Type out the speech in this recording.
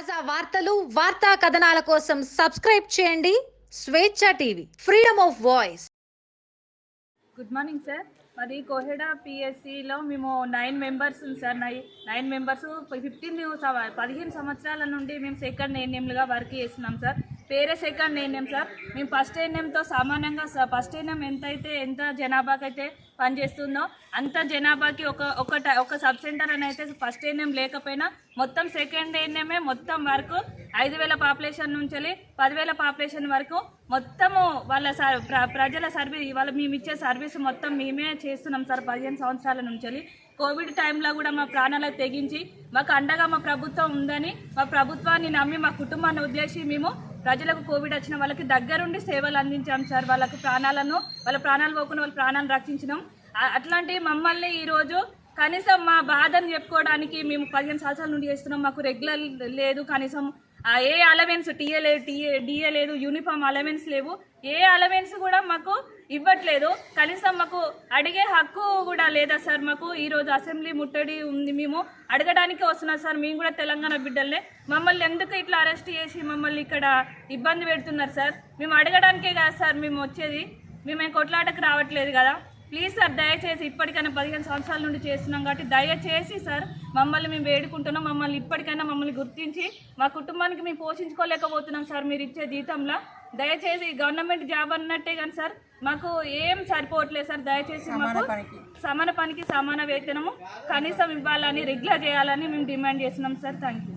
తాజా వార్తలు వార్తా కథనాల కోసం సబ్స్క్రైబ్ చేయండి. Swecha TV freedom of voice good morning sir మరి కోహెడా పిఎస్సిలో మేము నైన్ మెంబర్స్ ఉంది సార్ నై నైన్ మెంబర్స్ ఫిఫ్టీన్ పదిహేను సంవత్సరాల నుండి మేము సెకండ్ ఏఎన్ఎంలుగా వర్క్ చేస్తున్నాం సార్ పేరే సెకండ్ ఏఎన్ఎం సార్. మేము ఫస్ట్ ఏఎన్ఎంతో సామాన్యంగా ఫస్ట్ ఏఎన్ఎం ఎంత అయితే ఎంత జనాభాకి అయితే పనిచేస్తుందో అంత జనాభాకి ఒక ఒక ఒక సబ్ సెంటర్ అని అయితే ఫస్ట్ ఏఎన్ఎం లేకపోయినా మొత్తం సెకండ్ ఏఎన్ఎంఏ మొత్తం వరకు ఐదు వేల పాపులేషన్ నుంచి పదివేల పాపులేషన్ వరకు మొత్తము వాళ్ళ సర్- ప్ర- ప్రజల సర్వీస్ వాళ్ళ మేము ఇచ్చే సర్వీస్ మొత్తం మేమే చేస్తున్నాం సార్ పదిహేను సంవత్సరాల నుంచి కోవిడ్ టైంలో కూడా మా ప్రాణాలకు తెగించి మాకు అండగా మా ప్రభుత్వం ఉందని మా ప్రభుత్వాన్ని నమ్మి మా కుటుంబాన్ని ఉద్దేశించి మేము ప్రజలకు కోవిడ్ వచ్చిన వాళ్ళకి దగ్గరుండి సేవలు అందించాం సార్. వాళ్ళకు ప్రాణాలను వాళ్ళ ప్రాణాలు పోకుండా వాళ్ళ ప్రాణాలను రక్షించినాం. అట్లాంటి మమ్మల్ని ఈరోజు కనీసం మా బాధను చెప్పుకోవడానికి మేము పదిహేను సంవత్సరాల నుండి చేస్తున్నాం. మాకు రెగ్యులర్ లేదు. కనీసం ఏ అలవెన్స్ టీఏ లేదు టీఏ డిఏ లేదు యూనిఫామ్ అలవెన్స్ లేవు ఏ అలవెన్స్ కూడా మాకు ఇవ్వట్లేదు. కనీసం మాకు అడిగే హక్కు కూడా లేదా సార్ మాకు ఈరోజు అసెంబ్లీ ముట్టడి ఉంది మేము అడగడానికి వస్తున్నాం సార్ మేము కూడా తెలంగాణ బిడ్డలనే. మమ్మల్ని ఎందుకు ఇట్లా అరెస్ట్ చేసి మమ్మల్ని ఇక్కడ ఇబ్బంది పెడుతున్నారు సార్? మేము అడగడానికే కదా సార్ మేము వచ్చేది. మేము కొట్లాటకు రావట్లేదు కదా. ప్లీజ్ సార్ దయచేసి ఇప్పటికైనా పదిహేను సంవత్సరాల నుండి చేస్తున్నాం కాబట్టి దయచేసి సార్ మమ్మల్ని మేము వేడుకుంటున్నాం మమ్మల్ని ఇప్పటికైనా మమ్మల్ని గుర్తించి మా కుటుంబానికి మేము పోషించుకోలేకపోతున్నాం సార్ మీరు ఇచ్చే జీతంలో. దయచేసి గవర్నమెంట్ జాబ్ అన్నట్టే కానీ సార్ మాకు ఏం సరిపోవట్లేదు సార్ దయచేసి మాకు సమాన పనికి సమాన వేతనము కనీసం ఇవ్వాలని రెగ్యులర్ చేయాలని మేము డిమాండ్ చేస్తున్నాం సార్. Thank you